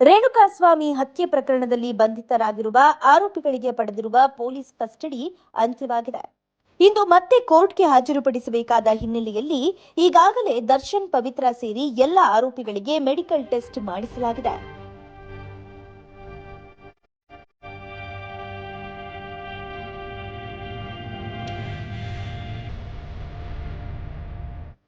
ರೇಣುಕಾಸ್ವಾಮಿ ಹತ್ಯೆ ಪ್ರಕರಣದಲ್ಲಿ ಬಂಧಿತರಾಗಿರುವ ಆರೋಪಿಗಳಿಗೆ ಪಡೆದಿರುವ ಪೊಲೀಸ್ ಕಸ್ಟಡಿ ಅಂತ್ಯವಾಗಿದೆ. ಇಂದು ಮತ್ತೆ ಕೋರ್ಟ್ಗೆ ಹಾಜರುಪಡಿಸಬೇಕಾದ ಹಿನ್ನೆಲೆಯಲ್ಲಿ ಈಗಾಗಲೇ ದರ್ಶನ್ ಪವಿತ್ರ ಸೇರಿ ಎಲ್ಲ ಆರೋಪಿಗಳಿಗೆ ಮೆಡಿಕಲ್ ಟೆಸ್ಟ್ ಮಾಡಿಸಲಾಗಿದೆ.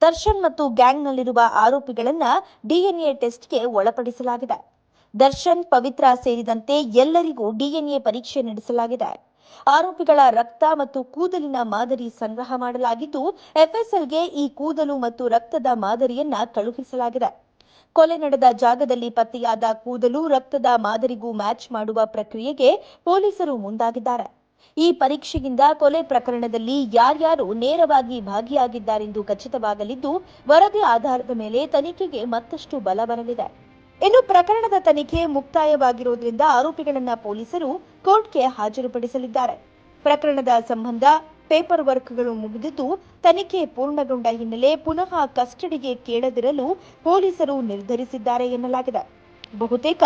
ದರ್ಶನ್ ಮತ್ತು ಗ್ಯಾಂಗ್ನಲ್ಲಿರುವ ಆರೋಪಿಗಳನ್ನ ಡಿಎನ್ಎ ಟೆಸ್ಟ್ಗೆ ಒಳಪಡಿಸಲಾಗಿದೆ. ದರ್ಶನ್, ಪವಿತ್ರ ಸೇರಿದಂತೆ ಎಲ್ಲರಿಗೂ ಡಿಎನ್ಎ ಪರೀಕ್ಷೆ ನಡೆಸಲಾಗಿದೆ. ಆರೋಪಿಗಳ ರಕ್ತ ಮತ್ತು ಕೂದಲಿನ ಮಾದರಿ ಸಂಗ್ರಹ ಮಾಡಲಾಗಿದ್ದು, ಎಫ್ಎಸ್ಎಲ್ಗೆ ಈ ಕೂದಲು ಮತ್ತು ರಕ್ತದ ಮಾದರಿಯನ್ನ ಕಳುಹಿಸಲಾಗಿದೆ. ಕೊಲೆ ನಡೆದ ಜಾಗದಲ್ಲಿ ಪತ್ತೆಯಾದ ಕೂದಲು ರಕ್ತದ ಮಾದರಿಗೂ ಮ್ಯಾಚ್ ಮಾಡುವ ಪ್ರಕ್ರಿಯೆಗೆ ಪೊಲೀಸರು ಮುಂದಾಗಿದ್ದಾರೆ. ಈ ಪರೀಕ್ಷೆಯಿಂದ ಕೊಲೆ ಪ್ರಕರಣದಲ್ಲಿ ಯಾರ್ಯಾರು ನೇರವಾಗಿ ಭಾಗಿಯಾಗಿದ್ದಾರೆಂದು ಖಚಿತವಾಗಲಿದ್ದು, ವರದಿ ಆಧಾರದ ಮೇಲೆ ತನಿಖೆಗೆ ಮತ್ತಷ್ಟು ಬಲ ಬರಲಿದೆ. ಇನ್ನು ಪ್ರಕರಣದ ತನಿಖೆ ಮುಕ್ತಾಯವಾಗಿರುವುದರಿಂದ ಆರೋಪಿಗಳನ್ನ ಪೊಲೀಸರು ಕೋರ್ಟ್ಗೆ ಹಾಜರುಪಡಿಸಲಿದ್ದಾರೆ. ಪ್ರಕರಣದ ಸಂಬಂಧ ಪೇಪರ್ ವರ್ಕ್ಗಳು ಮುಗಿದಿದ್ದು, ತನಿಖೆ ಪೂರ್ಣಗೊಂಡ ಹಿನ್ನೆಲೆ ಪುನಃ ಕಸ್ಟಡಿಗೆ ಕೇಳದಿರಲು ಪೊಲೀಸರು ನಿರ್ಧರಿಸಿದ್ದಾರೆ ಎನ್ನಲಾಗಿದೆ. ಬಹುತೇಕ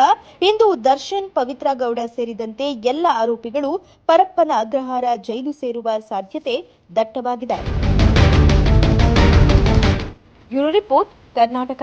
ಇಂದು ದರ್ಶನ್, ಪವಿತ್ರ ಗೌಡ ಸೇರಿದಂತೆ ಎಲ್ಲ ಆರೋಪಿಗಳು ಪರಪ್ಪನ ಅಗ್ರಹಾರ ಜೈಲು ಸೇರುವ ಸಾಧ್ಯತೆ ದಟ್ಟವಾಗಿದೆ. ರಿಪೋರ್ಟ್, ಕರ್ನಾಟಕ